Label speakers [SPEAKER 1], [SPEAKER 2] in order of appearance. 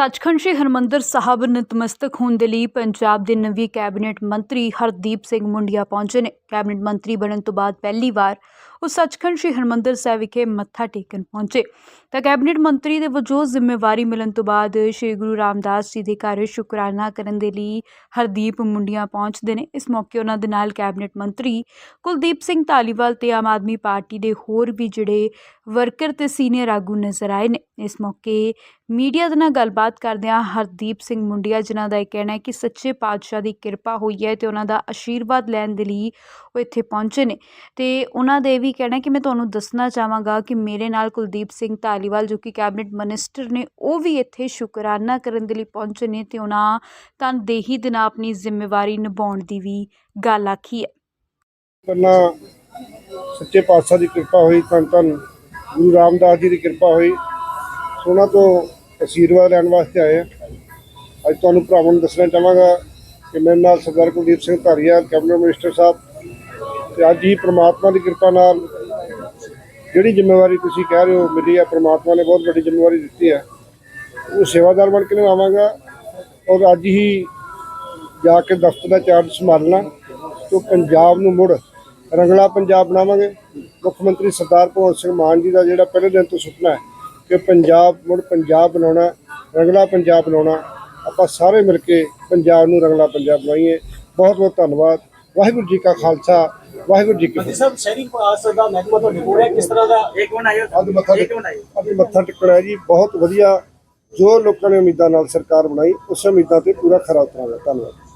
[SPEAKER 1] ਸੱਚਖੰਡ ਸ੍ਰੀ ਹਰਮੰਦਰ ਸਾਹਿਬ ਨਤਮਸਤਕ ਹੋਣ ਦੇ ਲਈ ਪੰਜਾਬ ਦੇ ਨਵੀਂ ਕੈਬਨਿਟ ਮੰਤਰੀ ਹਰਦੀਪ ਸਿੰਘ ਮੁੰਡੀਆ ਪਹੁੰਚੇ ਨੇ। ਕੈਬਨਿਟ ਮੰਤਰੀ ਬਣਨ ਤੋਂ ਬਾਅਦ ਪਹਿਲੀ ਵਾਰ ਉਹ ਸੱਚਖੰਡ ਸ੍ਰੀ ਹਰਮੰਦਰ ਸਾਹਿਬ ਵਿਖੇ ਮੱਥਾ ਟੇਕਣ ਪਹੁੰਚੇ। ਤਾਂ ਕੈਬਨਿਟ ਮੰਤਰੀ ਦੇ ਵਜੋਂ ਜ਼ਿੰਮੇਵਾਰੀ ਮਿਲਣ ਤੋਂ ਬਾਅਦ ਸ੍ਰੀ ਗੁਰੂ ਰਾਮਦਾਸ ਜੀ ਦੇ ਘਰ ਸ਼ੁਕਰਾਨਾ ਕਰਨ ਦੇ ਲਈ ਹਰਦੀਪ ਮੁੰਡੀਆਂ ਪਹੁੰਚਦੇ ਨੇ। ਇਸ ਮੌਕੇ ਉਹਨਾਂ ਦੇ ਨਾਲ ਕੈਬਨਿਟ ਮੰਤਰੀ ਕੁਲਦੀਪ ਸਿੰਘ ਧਾਲੀਵਾਲ ਤੇ ਆਮ ਆਦਮੀ ਪਾਰਟੀ ਦੇ ਹੋਰ ਵੀ ਜਿਹੜੇ ਵਰਕਰ ਤੇ ਸੀਨੀਅਰ ਆਗੂ ਨਜ਼ਰ ਆਏ ਨੇ। ਇਸ ਮੌਕੇ ਮੀਡੀਆ ਦੇ ਨਾਲ ਗੱਲਬਾਤ ਕਰਦਿਆਂ ਹਰਦੀਪ ਸਿੰਘ ਮੁੰਡੀਆ, ਜਿਨ੍ਹਾਂ ਦਾ ਇਹ ਕਹਿਣਾ ਹੈ ਕਿ ਸੱਚੇ ਪਾਤਸ਼ਾਹ ਦੀ ਕਿਰਪਾ ਹੋਈ ਹੈ ਤੇ ਉਹਨਾਂ ਦਾ ਆਸ਼ੀਰਵਾਦ ਲੈਣ ਦੇ ਲਈ ਉਹ ਇੱਥੇ ਪਹੁੰਚੇ ਨੇ। ਤੇ ਉਹਨਾਂ ਦੇ ਵੀ ਕਹਿਣਾ ਕਿ ਮੈਂ ਤੁਹਾਨੂੰ ਦੱਸਣਾ ਚਾਹਾਂਗਾ ਕਿ ਮੇਰੇ ਨਾਲ ਕੁਲਦੀਪ ਸਿੰਘ ਧਾਲੀਵਾਲ, ਜੋ ਕਿ ਕੈਬਨਿਟ ਮਿਨਿਸਟਰ ਨੇ, ਉਹ ਵੀ ਇੱਥੇ ਸ਼ੁਕਰਾਨਾ ਕਰਨ ਦੇ ਲਈ ਪਹੁੰਚੇ ਨੇ ਤੇ ਉਹਨਾਂ ਤਨਦੇਹੀ ਦੇ ਨਾਲ ਆਪਣੀ ਜ਼ਿੰਮੇਵਾਰੀ ਨਿਭਾਉਣ ਦੀ ਵੀ ਗੱਲ ਆਖੀ ਹੈ।
[SPEAKER 2] ਪਹਿਲਾਂ ਸੱਚੇ ਪਾਤਸ਼ਾਹ ਦੀ ਕਿਰਪਾ ਹੋਈ ਧੰਨ ਧੰਨ ਗੁਰੂ ਰਾਮਦਾਸ ਜੀ ਦੀ ਕਿਰਪਾ ਹੋਈ। ਉਹਨਾਂ ਤੋਂ ਅਸ਼ੀਰਵਾਦ ਲੈਣ ਵਾਸਤੇ ਆਏ ਅੱਜ ਤੁਹਾਨੂੰ ਭਰਾਵਾਂ ਨੂੰ ਦੱਸਣਾ ਚਾਹਾਂਗਾ ਕਿ ਮੇਰੇ ਨਾਲ ਸਰਦਾਰ ਕੁਲਦੀਪ ਸਿੰਘ ਧਾਰੀਵਾਲ ਕੈਬਨਿਟ ਮਿਨਿਸਟਰ ਸਾਹਿਬ ਤੇ ਅੱਜ ਹੀ ਪ੍ਰਮਾਤਮਾ ਦੀ ਕਿਰਪਾ ਨਾਲ ਜਿਹੜੀ ਜ਼ਿੰਮੇਵਾਰੀ ਤੁਸੀਂ ਕਹਿ ਰਹੇ ਹੋ ਮਿਲੀ ਹੈ ਪ੍ਰਮਾਤਮਾ ਨੇ ਬਹੁਤ ਵੱਡੀ ਜ਼ਿੰਮੇਵਾਰੀ ਦਿੱਤੀ ਹੈ। ਉਹ ਸੇਵਾਦਾਰ ਬਣ ਕੇ ਨਿਭਾਵਾਂਗਾ ਔਰ ਅੱਜ ਹੀ ਜਾ ਕੇ ਦਫ਼ਤਰ ਦਾ ਚਾਰਜ ਸੰਭਾਲਣਾ, ਤੋਂ ਪੰਜਾਬ ਨੂੰ ਮੁੜ ਰੰਗਲਾ ਪੰਜਾਬ ਬਣਾਵਾਂਗੇ। ਮੁੱਖ ਮੰਤਰੀ ਸਰਦਾਰ ਭਗਵੰਤ ਸਿੰਘ ਮਾਨ ਜੀ ਦਾ ਜਿਹੜਾ ਪਹਿਲੇ ਦਿਨ ਤੋਂ ਸੁਪਨਾ ਹੈ ਕਿ ਪੰਜਾਬ ਮੁੜ ਪੰਜਾਬ ਬਣਾਉਣਾ, ਰੰਗਲਾ ਪੰਜਾਬ ਬਣਾਉਣਾ, ਆਪਾਂ ਸਾਰੇ ਮਿਲ ਕੇ ਪੰਜਾਬ ਨੂੰ ਰੰਗਲਾ ਪੰਜਾਬ ਬਣਾਈਏ। ਬਹੁਤ ਬਹੁਤ ਧੰਨਵਾਦ। ਵਾਹਿਗੁਰੂ ਜੀ ਕਾ ਖਾਲਸਾ ਵਾਹਿਗੁਰੂ ਜੀ ਕੀ ਫਤਿਹ।
[SPEAKER 3] ਸਾਹਿਬ ਸ਼ਹਿਰੀ ਵਿਕਾਸ ਦਾ ਮਹਿਕਮਾ ਤੁਹਾਡੇ ਕੋਲ ਹੈ? ਕਿਸ ਤਰ੍ਹਾਂ ਦਾ ਇੱਕ ਮਿੰਟ ਆਇਓ
[SPEAKER 2] ਅੱਜ ਮੱਥਾ
[SPEAKER 3] ਇੱਕ ਮਿੰਟ ਆਇਓ
[SPEAKER 2] ਅੱਜ ਮੱਥਾ ਟੇਕਣਾ ਹੈ ਜੀ। ਬਹੁਤ ਵਧੀਆ ਜੋ ਲੋਕਾਂ ਨੇ ਉਮੀਦਾਂ ਨਾਲ ਸਰਕਾਰ ਬਣਾਈ ਉਸ ਉਮੀਦਾਂ ਤੇ ਪੂਰਾ ਖਰਾ ਉਤਰਾਂਗਾ। ਧੰਨਵਾਦ।